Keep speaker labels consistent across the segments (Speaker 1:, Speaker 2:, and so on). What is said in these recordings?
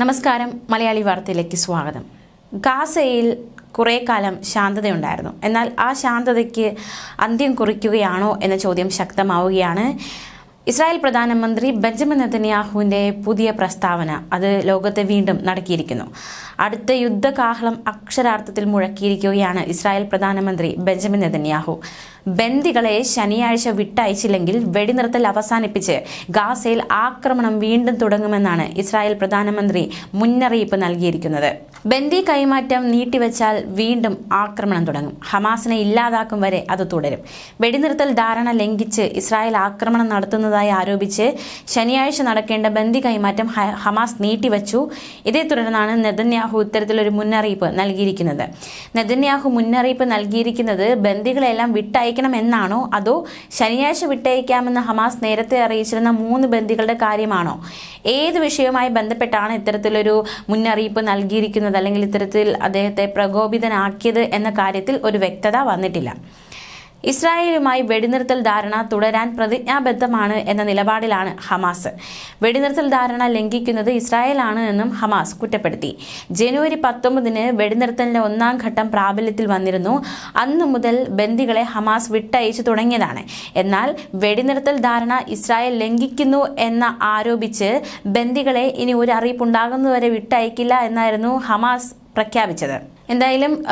Speaker 1: നമസ്കാരം. മലയാളി വാർത്തയിലേക്ക് സ്വാഗതം. ഗാസയിൽ കുറേ കാലം ശാന്തതയുണ്ടായിരുന്നു. എന്നാൽ ആ ശാന്തതയ്ക്ക് അന്ത്യം കുറിക്കുകയാണോ എന്ന ചോദ്യം ശക്തമാവുകയാണ്. ഇസ്രായേൽ പ്രധാനമന്ത്രി ബെഞ്ചമിൻ നെതന്യാഹുവിന്റെ പുതിയ പ്രസ്താവന അത് ലോകത്തെ വീണ്ടും നടക്കിയിരിക്കുന്നു. അടുത്ത യുദ്ധകാഹളം അക്ഷരാർത്ഥത്തിൽ മുഴക്കിയിരിക്കുകയാണ് ഇസ്രായേൽ പ്രധാനമന്ത്രി ബെഞ്ചമിൻ നെതന്യാഹു. ബന്ദികളെ ശനിയാഴ്ച വിട്ടയച്ചില്ലെങ്കിൽ വെടിനിർത്തൽ അവസാനിപ്പിച്ച് ഗാസയിൽ ആക്രമണം വീണ്ടും തുടങ്ങുമെന്നാണ് ഇസ്രായേൽ പ്രധാനമന്ത്രി മുന്നറിയിപ്പ് നൽകിയിരിക്കുന്നത്. ബന്ദി കൈമാറ്റം നീട്ടിവെച്ചാൽ വീണ്ടും ആക്രമണം തുടങ്ങും. ഹമാസിനെ ഇല്ലാതാക്കും വരെ അത് തുടരും. വെടിനിർത്തൽ ധാരണ ലംഘിച്ച് ഇസ്രായേൽ ആക്രമണം നടത്തുന്നതായി ആരോപിച്ച് ശനിയാഴ്ച നടക്കേണ്ട ബന്ദി കൈമാറ്റം ഹമാസ് നീട്ടിവച്ചു. ഇതേ തുടർന്നാണ് നെതന്യാഹു ഇത്തരത്തിലൊരു മുന്നറിയിപ്പ് നൽകിയിരിക്കുന്നത്. നെതന്യാഹു മുന്നറിയിപ്പ് നൽകിയിരിക്കുന്നത് ബന്ദികളെല്ലാം വിട്ടയക്കണം എന്നാണോ അതോ ശനിയാഴ്ച വിട്ടയക്കാമെന്ന് ഹമാസ് നേരത്തെ അറിയിച്ചിരുന്ന മൂന്ന് ബന്ദികളുടെ കാര്യമാണോ? ഏത് വിഷയവുമായി ബന്ധപ്പെട്ടാണ് ഇത്തരത്തിലൊരു മുന്നറിയിപ്പ് നൽകിയിരിക്കുന്നത്? അല്ലെങ്കിൽ ഇത്തരത്തിൽ അദ്ദേഹത്തെ പ്രകോപിതനാക്കിയത് എന്ന കാര്യത്തിൽ ഒരു വ്യക്തത വന്നിട്ടില്ല. ഇസ്രായേലുമായി വെടിനിർത്തൽ ധാരണ തുടരാൻ പ്രതിജ്ഞാബദ്ധമാണ് എന്ന നിലപാടിലാണ് ഹമാസ്. വെടിനിർത്തൽ ധാരണ ലംഘിക്കുന്നത് ഇസ്രായേലാണ് എന്നും ഹമാസ് കുറ്റപ്പെടുത്തി. ജനുവരി പത്തൊമ്പതിന് വെടിനിർത്തലിന്റെ ഒന്നാം ഘട്ടം പ്രാബല്യത്തിൽ വന്നിരുന്നു. അന്നു മുതൽ ബന്ദികളെ ഹമാസ് വിട്ടയച്ചു തുടങ്ങിയതാണ്. എന്നാൽ വെടിനിർത്തൽ ധാരണ ഇസ്രായേൽ ലംഘിക്കുന്നു എന്ന ആരോപിച്ച് ബന്ദികളെ ഇനി ഒരു അറിയിപ്പുണ്ടാകുന്നതുവരെ വിട്ടയക്കില്ല എന്നായിരുന്നു ഹമാസ് പ്രഖ്യാപിച്ചത്. എന്തായാലും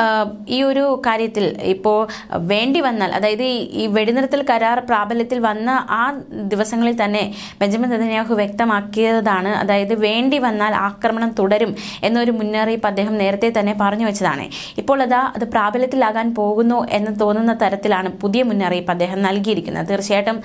Speaker 1: ഈ ഒരു കാര്യത്തിൽ ഇപ്പോൾ വേണ്ടി വന്നാൽ അതായത് ഈ- വെടിനിർത്തൽ കരാർ പ്രാബല്യത്തിൽ വന്ന ആ ദിവസങ്ങളിൽ തന്നെ ബെഞ്ചമിൻ നെതന്യാഹു വ്യക്തമാക്കിയതാണ്. അതായത് വേണ്ടി വന്നാൽ ആക്രമണം തുടരും എന്നൊരു മുന്നറിയിപ്പ് അദ്ദേഹം നേരത്തെ തന്നെ പറഞ്ഞു വെച്ചതാണ്. ഇപ്പോൾ അതാ അത് പ്രാബല്യത്തിലാകാൻ പോകുന്നു എന്ന് തോന്നുന്ന തരത്തിലാണ് പുതിയ മുന്നറിയിപ്പ് അദ്ദേഹം നൽകിയിരിക്കുന്നത്. തീർച്ചയായിട്ടും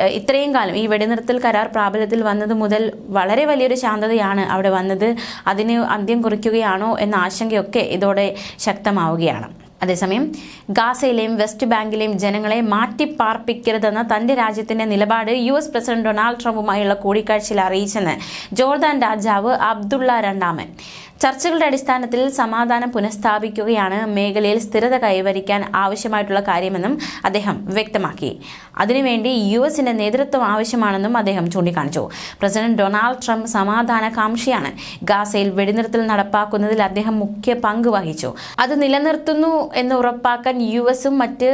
Speaker 1: ഇത്രയും കാലം ഈ വെടിനിർത്തൽ കരാർ പ്രാബല്യത്തിൽ വന്നത് മുതൽ വളരെ വലിയൊരു ശാന്തതയാണ് അവിടെ വന്നത്. അതിന് അന്ത്യം കുറിക്കുകയാണോ എന്ന ആശങ്കയൊക്കെ ഇതോടെ ശക്തമാവുകയാണ്. അതേസമയം ഗാസയിലെയും വെസ്റ്റ് ബാങ്കിലെയും ജനങ്ങളെ മാറ്റിപ്പാർപ്പിക്കരുതെന്ന തന്റെ രാജ്യത്തിന്റെ നിലപാട് യു എസ് പ്രസിഡന്റ് ഡൊണാൾഡ് ട്രംപുമായുള്ള കൂടിക്കാഴ്ചയിൽ അറിയിച്ചെന്ന് ജോർദാൻ രാജാവ് അബ്ദുള്ള രണ്ടാമൻ. ചർച്ചകളുടെ അടിസ്ഥാനത്തിൽ സമാധാനം പുനഃസ്ഥാപിക്കുകയാണ് മേഖലയിൽ സ്ഥിരത കൈവരിക്കാൻ ആവശ്യമായിട്ടുള്ള കാര്യമെന്നും അദ്ദേഹം വ്യക്തമാക്കി. അതിനുവേണ്ടി യു എസിന്റെ നേതൃത്വം ആവശ്യമാണെന്നും അദ്ദേഹം ചൂണ്ടിക്കാണിച്ചു. പ്രസിഡന്റ് ഡൊണാൾഡ് ട്രംപ് സമാധാനകാംക്ഷിയാണ് ഗാസയിൽ വെടിനിർത്തൽ നടപ്പാക്കുന്നതിൽ അദ്ദേഹം മുഖ്യ പങ്ക് വഹിച്ചു. അത് നിലനിർത്തുന്നു എന്ന് ഉറപ്പാക്കാൻ യു എസും മറ്റ്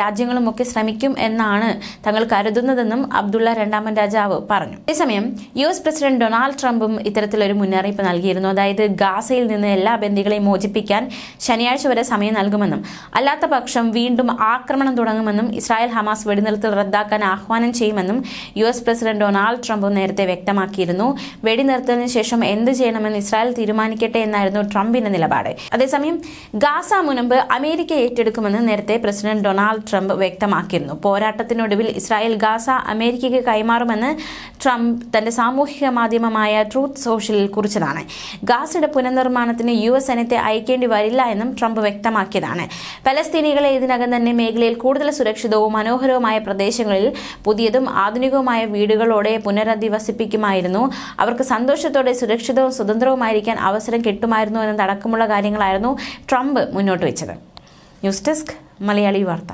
Speaker 1: രാജ്യങ്ങളും ഒക്കെ ശ്രമിക്കും എന്നാണ് തങ്ങൾ കരുതുന്നതെന്നും അബ്ദുള്ള രണ്ടാമൻ രാജാവ് പറഞ്ഞു. അതേസമയം യു എസ് പ്രസിഡന്റ് ഡൊണാൾഡ് ട്രംപും ഇത്തരത്തിലൊരു മുന്നറിയിപ്പ് നൽകിയിരുന്നു. അതായത് ഗാസയിൽ നിന്ന് എല്ലാ ബന്ദികളെയും മോചിപ്പിക്കാൻ ശനിയാഴ്ച വരെ സമയം നൽകുമെന്നും അല്ലാത്ത പക്ഷം വീണ്ടും ആക്രമണം തുടങ്ങുമെന്നും ഇസ്രായേൽ ഹമാസ് വെടിനിർത്തൽ റദ്ദാക്കാൻ ആഹ്വാനം ചെയ്യുമെന്നും U S president Donald Trump നേരത്തെ വ്യക്തമാക്കിയിരുന്നു. വെടിനിർത്തലിന് ശേഷം എന്ത് ചെയ്യണമെന്ന് ഇസ്രായേൽ തീരുമാനിക്കട്ടെ എന്നായിരുന്നു ട്രംപിന്റെ നിലപാട്. അതേസമയം ഗാസ മുനമ്പ് അമേരിക്ക ഏറ്റെടുക്കുമെന്ന് നേരത്തെ പ്രസിഡന്റ് ഡൊണാൾഡ് ട്രംപ് വ്യക്തമാക്കിയിരുന്നു. പോരാട്ടത്തിനൊടുവിൽ ഇസ്രായേൽ ഗാസ അമേരിക്കയ്ക്ക് കൈമാറുമെന്ന് ട്രംപ് തന്റെ സാമൂഹിക മാധ്യമമായ ട്രൂത്ത് സോഷ്യലിൽ കുറിച്ചതാണ്. ഗാസയുടെ പുനർനിർമ്മാണത്തിന് യു എസ് സൈന്യത്തെ അയക്കേണ്ടി വരില്ല എന്നും ട്രംപ് വ്യക്തമാക്കിയതാണ്. പലസ്തീനികളെ ഇതിനകം തന്നെ മേഖലയിൽ കൂടുതൽ സുരക്ഷിതവും മനോഹരവുമായ പ്രദേശങ്ങളിൽ പുതിയതും ആധുനികവുമായ വീടുകളോടെ പുനരധിവസിപ്പിക്കുമായിരുന്നു. അവർക്ക് സന്തോഷത്തോടെ സുരക്ഷിതവും സ്വതന്ത്രവുമായിരിക്കാൻ അവസരം കിട്ടുമായിരുന്നു എന്നതടക്കമുള്ള കാര്യങ്ങളായിരുന്നു ട്രംപ് മുന്നോട്ട് വെച്ചത്. ന്യൂസ് ഡെസ്ക് മലയാളി വാർത്ത.